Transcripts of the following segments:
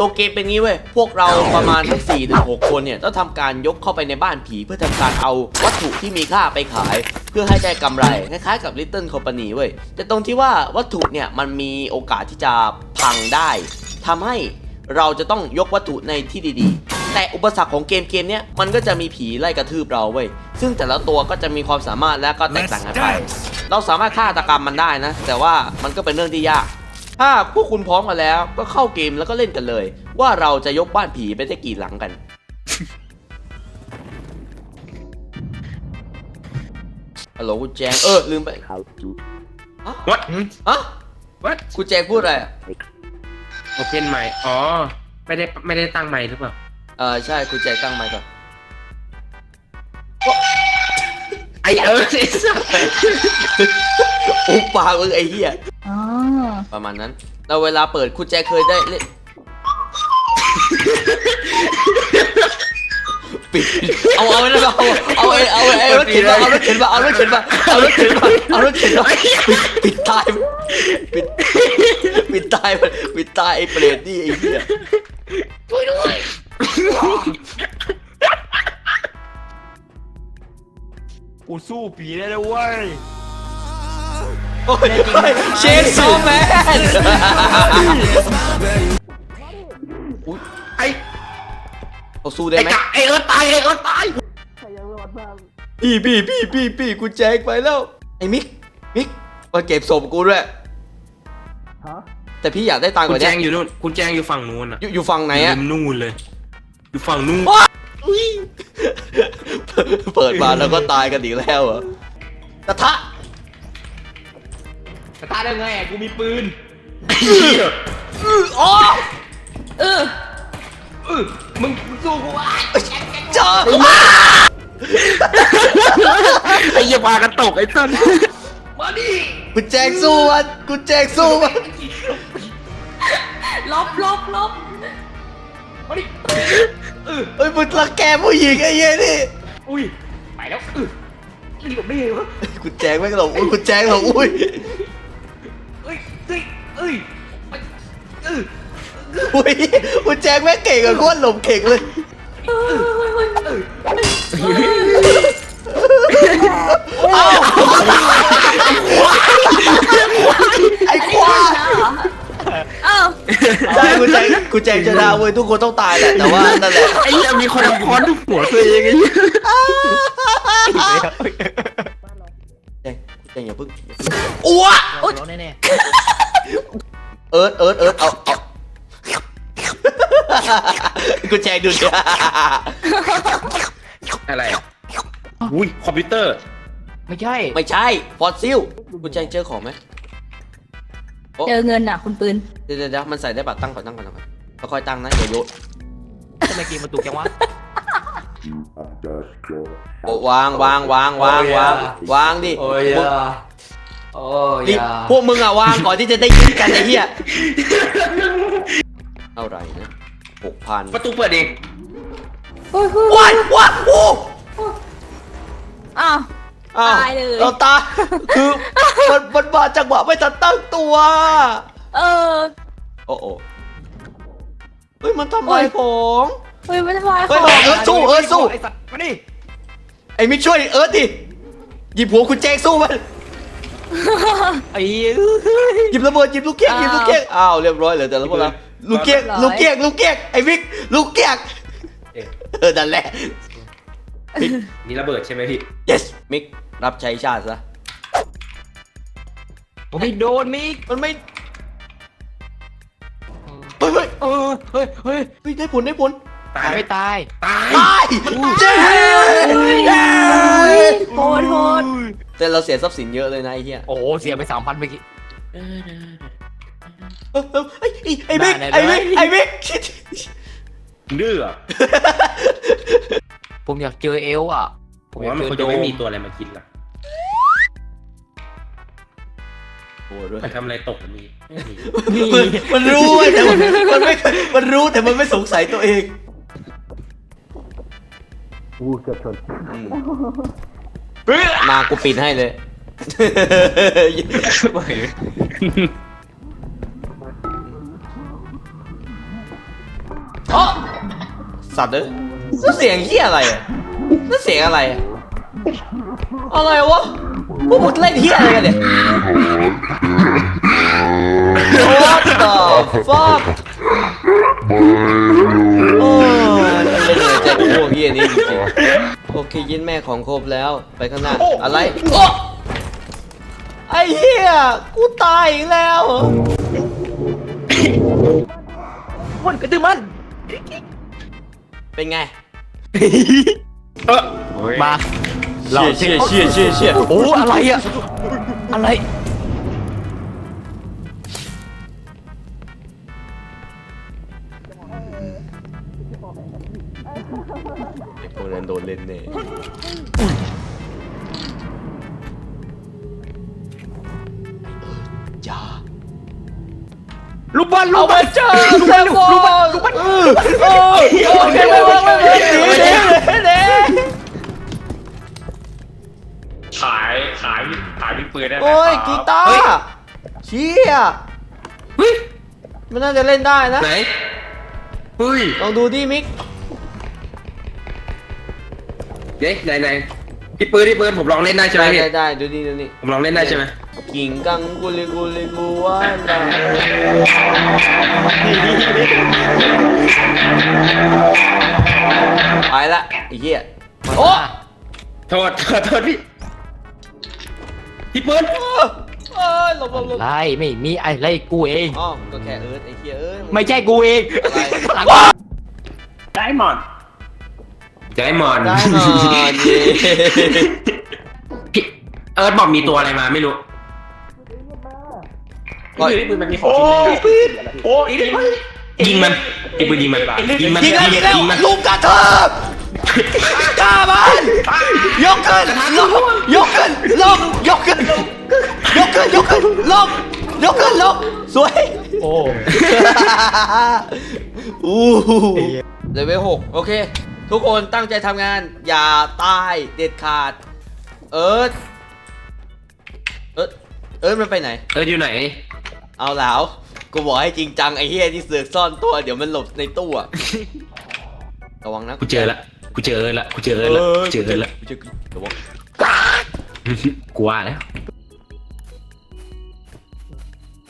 ตัวเกมเป็นงี้เว้ย พวกเราประมาณทั้ง4ถึง6คนเนี่ยต้องทำการยกเข้าไปในบ้านผีเพื่อทำการเอาวัตถุที่มีค่าไปขาย เพื่อให้ได้กำไรคล้ายๆกับ Little Company เว้ย แต่ตรงที่ว่าวัตถุเนี่ยมันมีโอกาสที่จะพังได้ทำให้เราจะต้องยกวัตถุในที่ดีๆ แต่อุปสรรคของเกมเกมเนี้ยมันก็จะมีผีไล่กระทืบเราเว้ย ซึ่งแต่ละตัวก็จะมีความสามารถและก็แตกต่างกันไป เราสามารถฆ่าตกรรมมันได้นะ แต่ว่ามันก็เป็นเรื่องที่ยาก ถ้าพวกคุณพร้อมกันแล้ว ก็เข้าเกมแล้วก็เล่นกันเลย ว่าเราจะยกบ้านผีไปได้กี่หลังกัน ฮัลโหลคุณแจงเออลืมไปวัดฮะวัดคุณแจงพูดอะไรอะโอเพนใหม่อ๋อ ไม่ได้ไม่ได้ตั้งใหม่หรือเปล่า เออใช่คุณแจงตั้งไมค์ก่อนไอเออไอ้สัส อุปปากมึงไอ้เหี้ยอ๋อ ประมาณนั้นแล้วเวลาเปิดคุณแจเคยได้เล่นปิดเอาเอาไว้แล้วเอาเอาเอาเอาเอารถเข็นมาเอารถเข็นมาเอารถเข็นมาเอารถเข็นมาเอารถเข็นมาปิดปิดตายมันปิดปิดตายมันปิดตายไอ้เปรตนี่ไอ้เหี้ยกูสู้ผีได้เลยเว้ยโอ้ย เชนโซแมนไอเอาสู้ได้ไอไหมกะไอเออตายไอเออตายพี่พี่พี่พี่พี่กูแจกไปแล้ว ไอ้มิก มิกมาเก็บศพกูด้วยแต่พี่อยากได้ตังค์กคุณว่าแจนี้งอยู่นู่นคุณแจงอยู่ฝั่งนู้นอะอยู่อยู่ฝั่งไหนอะ ริมนู่นเลย อยู่ฝั่งนู่นเปิดมาแล้วก็ตายกันอีกแล้วเหรอกระทะ สตาร์ทได้ไงอะกูมีปืนอ๋อเออเออมึงมึงสู้กูวะเจอไอ้เหี้ยพากันตกไอ้ต้นมาดิกูแจกสู้มันกูแจกสู้มันลบลบลบมาดิเออเฮ้ยมึงรังแกผู้หญิงไอ้เหี้ยนี่อุ้ยไปแล้วเออหลบได้ไงวะ กูแจกไม่งหรอกอุ้ยกูแจกหรอกอุ้ย อุ้ยกูแจกแม่งเก่งอะโคตรหลบเก่งเลยเออเฮ้ยเฮ้ยเฮ้ยไอ้ควาย เอ้าใช่กูแจกกูแจกชนะเว้ยทุกคนต้องตายแหละแต่ว่านั่นแหละไอ้เหี้ยมีคนเอาค้อนทุบหัวตัวเองไอ้เหี้ยแจงแจงอย่าพึ่งอ้วร้องแน่เอิร์ดเอิร์ดเอิร์ดเอาเอา กูแจงดูดิอะไรอะอุ้ยคอมพิวเตอร์ๆไม่ใช่ ไม่ใช่ฟอสซิลกูแจงเจอของไหมเจอเงินอะ คุณปืน เดี๋ยวเดี๋ยวเดี๋ยวมันใส่ได้บัตรตั้งก่อนตั้งก่อนตั้งก่อนค่อยๆตั้งนะอย่าโยนทำไมเกมมันตุกจังวะโอ้วางวางวางวางวางวางดิโอ้ยพวกอะโอ้ยดิอะพวกมึงอะวางก่อนที่จะได้ยินกันไอ้เหี้ยเท่าไหร่นะ หกพันประตูเปิดเองเฮ้ยเฮ้ยว้ายว้ายโอ้อ้าว อ้วตายเลย เราตายคือมันมันมาจังหวะไม่ทันตั้งตัว เออ โอ้โอ้เฮ้ยมันทำลายของ เฮ้ยไม่ทำลายขเฮ้ยองบอกเอิร์ธสู้เอิร์ธสู้ไอ้สัตว์มาดิไอ้มิกช่วยเอิร์ธดิหยิบหัวคุณแจงสู้มันไอ้เอ้ยหยิบระเบิดหยิบลูกเกี้ยงหยิบลูกเกี้ยงอ้าวเรียบร้อยเลยแต่ละพวกเรา ลูกเกี้ยงลูกเกี้ยงลูกเกี้ยงไอ้มิกลูกเกี้ยงเออนั่นแหละนี่ระเบิดใช่ไหมพี่ yes มิกรับใช้ชาติซะผมไม่โดนมิกมันไม่เฮ้ยเฮ้ยเออเฮ้ยเฮ้ยเฮ้ยได้ผลได้ผลตายไม่ตายตาย ตายเจ๊เย้โหดโหดแต่เราเสียทรัพย์สินเยอะเลยนะไอ้เหี้ยโอ้โหเสียไปสามพันเมื่อกี้ เออเออไอ้ไอ้ไอ้มิกไอ้บิ๊กได้ไอ้มิกดื้ออะผมอยากเจอเอลอะผมว่ามันคงจะไม่มีตัวอะไรมากินละโอ้ด้วยมันทำอะไรตกมันมีไม่มีมันมันรู้เว้ยแต่มันมันไม่มันรู้แต่มันไม่สงสัยตัวเองอืมมากูปิดให้เลย ไม่ สัตว์เอ้ยนั่นเสียงเฮียอะไรอะนั่นเสียงอะไรอะอะไรวะพวกมึงเล่นเฮียอะไรกันเนี่ย What the fuck โอ้ยเล่นเลยใจพวกเฮียนี้จริงๆโอเคยินแม่ของครบแล้วไปข้างหน้า อะไรโอ้ไอ้เฮียกูตายอีกแล้วเหรอมันกระตือมัน เป็นไงเออมาเชี่ยเชี่ยเชี่ยเชี่ยเชี่ยโอ้อะไรอะอะไร ไอ้พวกนั้นโดนเล่นแน่ ลูกบอลลูเอากบมาอลเจอลูกเซบอลฟลูบกอบอลลลูกบอลเออเออโอเคไม่ไม่ไม่ไม่หนีหนีหนีขายขายขายมีปืนได้ไหมโอ้ยครับกีตาเฮ้ยร์เชี่ยเฮ้ยมันน่าจะเล่นได้นะไหนเฮ้ยลองดูดิมิกเด็กไหนไหนพี่ปืนพี่ปืนผมลองเล่นได้ใช่ไหมได้พี่ได้ได้ดูนี่ดูนี่ผมลองเล่นได้ใช่ไหม กิ่งกังกุลิกุลิกูว่าไปละไอ้เหี้ยโอ้โทษโทษพี่พี่ปืนเอ้ยหลบหลบหลบไล่ไม่มีอะไรกูเอง อ๋อก็แค่เอิร์ธไอ้เหี้ยเอ้ยไม่ใช่กูเองไรข้างหลังไดมอนด์ใจมอนได้หน่อย พี่เอิร์ธบอกมีตัวอะไรมาไม่รู้ ก็พี่ปืนมันมีของชิ้นหนึงปืนโอ้ยยิงมันพี่ปืนยิงมันยิงมันยิงแล้วยิงแล้วยิงมันลุมกระเทิบกล้ามันยกขึ้นลงยกขึ้นลงยกขึ้นยกขึ้นยกขึ้นลงยกขึ้นลงสวยโอ้อู้เลเวลหกโอเค ทุกคนตั้งใจทำงาน อย่าตายเด็ดขาด เอิร์ธเอิร์ธเอิร์ธมันไปไหน เอิร์ธอยู่ไหน เอาแล้ว กูบอกให้จริงจังไอ้เฮียที่เสือกซ่อนตัวเดี๋ยวมันหลบในตู้อะระวังนะกูเจอละกูเจอเอิร์ธละกูเจอเอิร์ธละกูเจอเอิร์ธละกูเจอระวังกูว่าแล้ว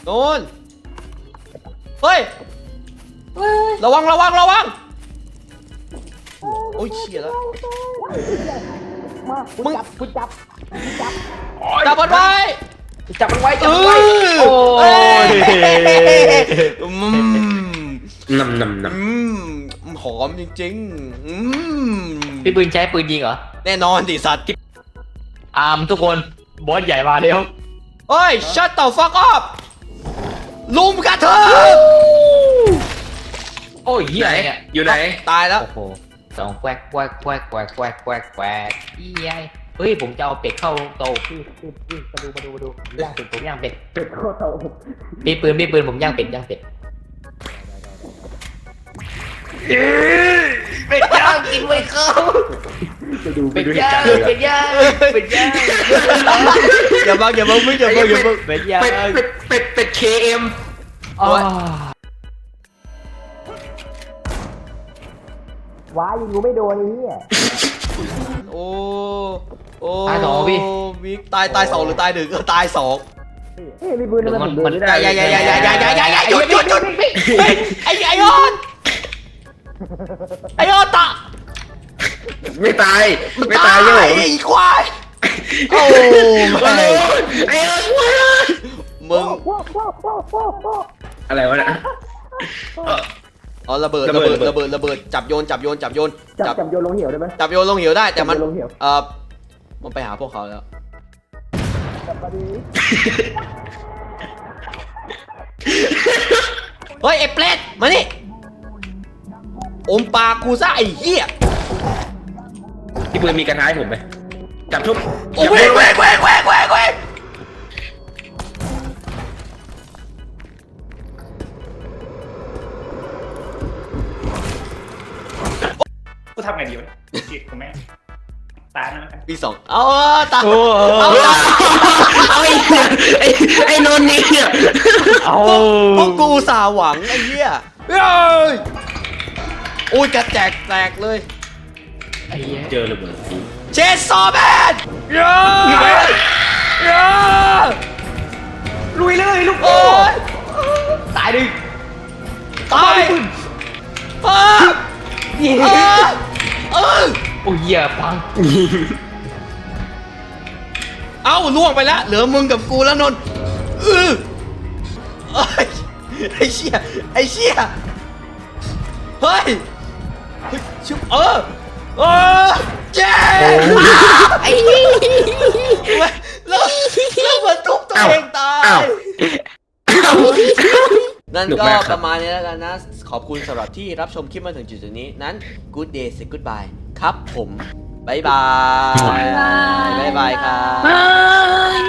โน่นเฮ้ยเฮ้ยระวังระวังระวังโอ้ยเชี่ยแล้วมึงกูจับจับมันไว้ จับมันไว้จัเอบมันไว้อโอ้ยอืมนำนำนอืมหอมจริงๆอืมพี่ปืนใช้ปืนยิงเหรอแน่นอนดิสัตว์อาร์มทุกคนบอสใหญ่มาเร็วเฮ้ย shut the fuck up ลุมกระเทิบโอ้ยำเหี้ยอะไรเนี่ยอยู่ไหนตายแล้วโอ้โหสองแควกแควกแควกแควกแควกแควกแควกอีไอ เฮ้ยผมจะเอาเป็ดเข้าโตพี่พี่พี่มาดูมาดูมาดูย่างเป็ดผมย่างเป็ดเป็ดเข้าโตพี่ปืนพี่ปืนผมย่างเป็ดย่างเป็ดเป็ดย่างกินไม่เข้าเป็ดย่างเป็ดย่างเป็ดย่างอย่าบังอย่าบังมึงอย่าบังอย่าบังเป็ดย่างเป็ดเป็ดเป็ดเป็ดเคเอ็มอ๋อโอ้เนี่ย โอ้ตายสองพี่วิกตายตายสองหรือตายหนึ่งเออตายสองมันมันอย่าอย่าอย่าอย่าอย่าอย่าอย่าอย่าอย่าหยุดหยุดหยุดเฮ้ยไอ้ไอ้ออนไอ้ออนตะไม่ตาย ไม่ตายโยไอ้ควายโอ้โอ้แม่ไอ้เอิร์ธว้ามึงอะไรวะเนี่ย อ๋อระเบิดระระเบิเบิดด ระเบิดระเบิดจับโยนจับโยนจับโยนจับจับโยนลงเหวได้ไหมจับโยนลงเหวได้แต่มันจับโยนลงเหวเออมันไปหาพวกเขาแล้วจับมาดีเฮ้ยไอ้เปรตมานี่อมปากกูซะไอ้เหี้ยพี่ปืนมีกระทะให้ผมไหมจับทุบโอ้ยแหวกแหวกแหวกแหวกแหวกแหวก กูทำไงดีวะจิตกูแม่งตายแล้วกันปีสองเอาเออตาโอ้เอาโหตาเอาไอ้ไอ้ไอ้นนท์นี่เนี่ยเอาพวกกูอุตสาห์หวังไอ้เหี้ยเฮ้ยโอ้ยกระแจกแตกเลยไอ้เหี้ยเจอระเบิดสีเชสโซแมนเยเยลุยเลยลูกโอ้ยตายดิตายเออเหี้ยเออเออ โอ้ยเหี้ยปัง เอ้าล่วงไปแล้วเหลือมึงกับกูแล้วนนท์เออเอ้ยไอ้เชี่ยไอ้เชี่ยเฮ้ยเฮ้ยชุบเออเออเจ๊ไอ้แล้วแล้วมันทุบตัวเองตายนั่นก็ประมาณนี้แล้วกันนะ ขอบคุณสำหรับที่รับชมคลิปมาถึงจุดๆนี้ นั้น good day say goodbye ครับผมบายบาย บ๊ายบายบายบายครับบาย